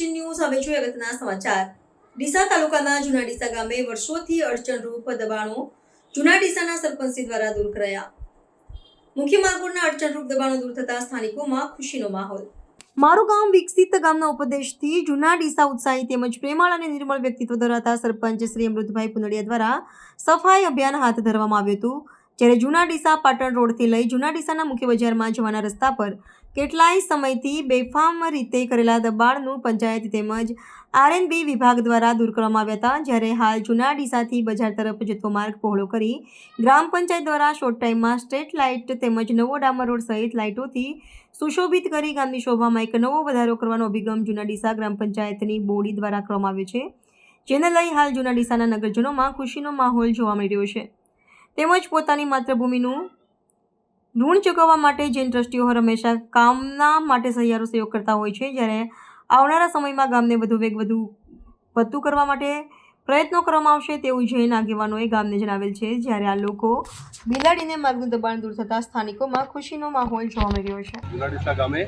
હવે જોઈએ અગત્યના સમાચાર. ડીસા તાલુકાના જૂના ડીસા ગામે વર્ષોથી અડચણરૂપ દબાણો જૂના ડીસાના સરપંચી દ્વારા દૂર કરાયા. મુખ્ય માર્ગોના અડચણરૂપ દબાણો દૂર થતા સ્થાનિકોમાં ખુશીનો માહોલ. મારું ગામ વિકસિત ગામના ઉપદેશથી જૂના ડીસા ઉત્સાહી તેમજ પ્રેમાળ અને નિર્મળ વ્યક્તિત્વ ધરાવતા સરપંચ શ્રી અમૃતભાઈ પુનડિયા દ્વારા સફાઈ અભિયાન હાથ ધરવામાં આવ્યું હતું. જ્યારે જૂના ડીસા પાટણ રોડથી લઈ જૂના ડીસાના મુખ્ય બજારમાં જવાના રસ્તા પર કેટલાય સમયથી બેફામ રીતે કરેલા દબાણનું પંચાયત તેમજ આરએનબી વિભાગ દ્વારા દૂર કરવામાં આવ્યા હતા, જ્યારે હાલ જૂના ડીસાથી બજાર તરફ જતો માર્ગ પહોળો કરી ગ્રામ પંચાયત દ્વારા શોર્ટ ટાઈમમાં સ્ટ્રીટ લાઇટ તેમજ નવો ડામર રોડ સહિત લાઇટોથી સુશોભિત કરી ગામની શોભામાં એક નવો વધારો કરવાનો અભિગમ જૂના ડીસા ગ્રામ પંચાયતની બોડી દ્વારા કરવામાં આવ્યો છે, જેને લઈ હાલ જૂના ડીસાના નગરજનોમાં ખુશીનો માહોલ જોવા મળી રહ્યો છે. તેમજ પોતાની માતૃભૂમિનું ઋણ ચૂકવવા માટે જૈન ટ્રસ્ટીઓ હંમેશા કામના માટે સહિયારો સહયોગ કરતા હોય છે. જ્યારે આવનારા સમયમાં ગામને વધુ વેગ વધુ વધતું કરવા માટે પ્રયત્નો કરવામાં આવશે તેવું જૈન આગેવાનોએ ગામને જણાવેલ છે. જ્યારે આ લોકો બિલાડીને માર્ગનું દબાણ દૂર થતાં સ્થાનિકોમાં ખુશીનો માહોલ જોવા મળી રહ્યો છે. બિલાડીસા ગામે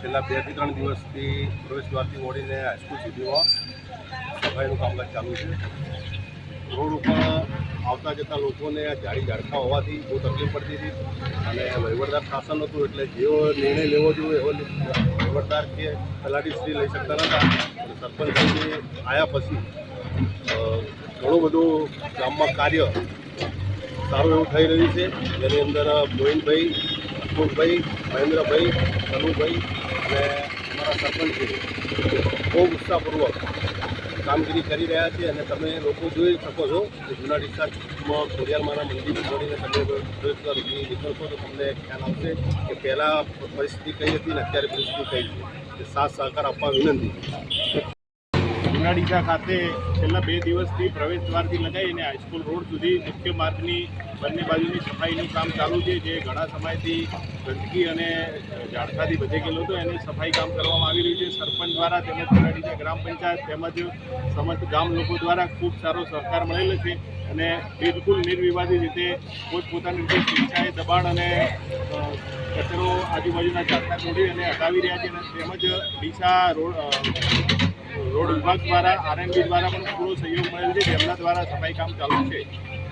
છેલ્લા બેથી ત્રણ દિવસથી પ્રવેશ દ્વારથી ઓળીને હાઈસ્કૂલ સુધીમાં સફાઈનું કામકાજ ચાલુ છે. રોડ ઉપર આવતા જતા લોકોને આ જાડી ઝાડખા હોવાથી બહુ તકલીફ પડતી હતી. અને વહીવટદાર શાસન હતું એટલે જેવો નિર્ણય લેવો જોઈએ એવો વહીવટદાર કે તલાટીશ્રી લઈ શકતા નહોતા. સરપંચશ્રી આવ્યા પછી ઘણું બધું ગામમાં કાર્ય સારું એવું થઈ રહ્યું છે. જેની અંદર ગોવિંદભાઈ અશોકભાઈ, મહેન્દ્રભાઈ કનુભાઈ અને અમારા સરપંચશ્રી બહુ ઉત્સાહપૂર્વક કામગીરી કરી રહ્યા છે અને તમે લોકો જોઈ શકો છો કે જૂના ડિસ્ચાર્જમાં ખોડિયારમાંના મંદિર છોડીને તમે જોઈ નીકળશો તો તમને ખ્યાલ આવશે કે પહેલાં પરિસ્થિતિ કઈ હતી ને અત્યારે પરિસ્થિતિ કઈ છે. સાથ સહકાર આપવા વિનંતી. જુનાડીસા ખાતે છેલ્લા બે દિવસથી પ્રવેશ દ્વારથી લગાવીને હાઈસ્કૂલ રોડ સુધી મુખ્ય માર્ગની બંને બાજુની સફાઈનું કામ ચાલુ છે. જે ઘણા સમયથી ગંદકી અને ઝાડખાથી બધે ગયેલો હતો. એની સફાઈ કામ કરવામાં આવી રહ્યું છે. સરપંચ દ્વારા તેમજ જુનાડીસા ગ્રામ પંચાયત તેમજ સમસ્ત ગામ લોકો દ્વારા ખૂબ સારો સહકાર મળેલો છે અને બિલકુલ નિર્વિવાદી રીતે પોતપોતાની રીતે સ્વેચ્છાએ દબાણ અને કચરો આજુબાજુના ઝાડખા તોડી અને હટાવી રહ્યા છે અને તેમજ ડીસા રોડ રોડ વિભાગ દ્વારા આરએમબી દ્વારા પણ પૂરો સહયોગ મળેલ છે. જેમના દ્વારા સફાઈ કામ ચાલુ છે.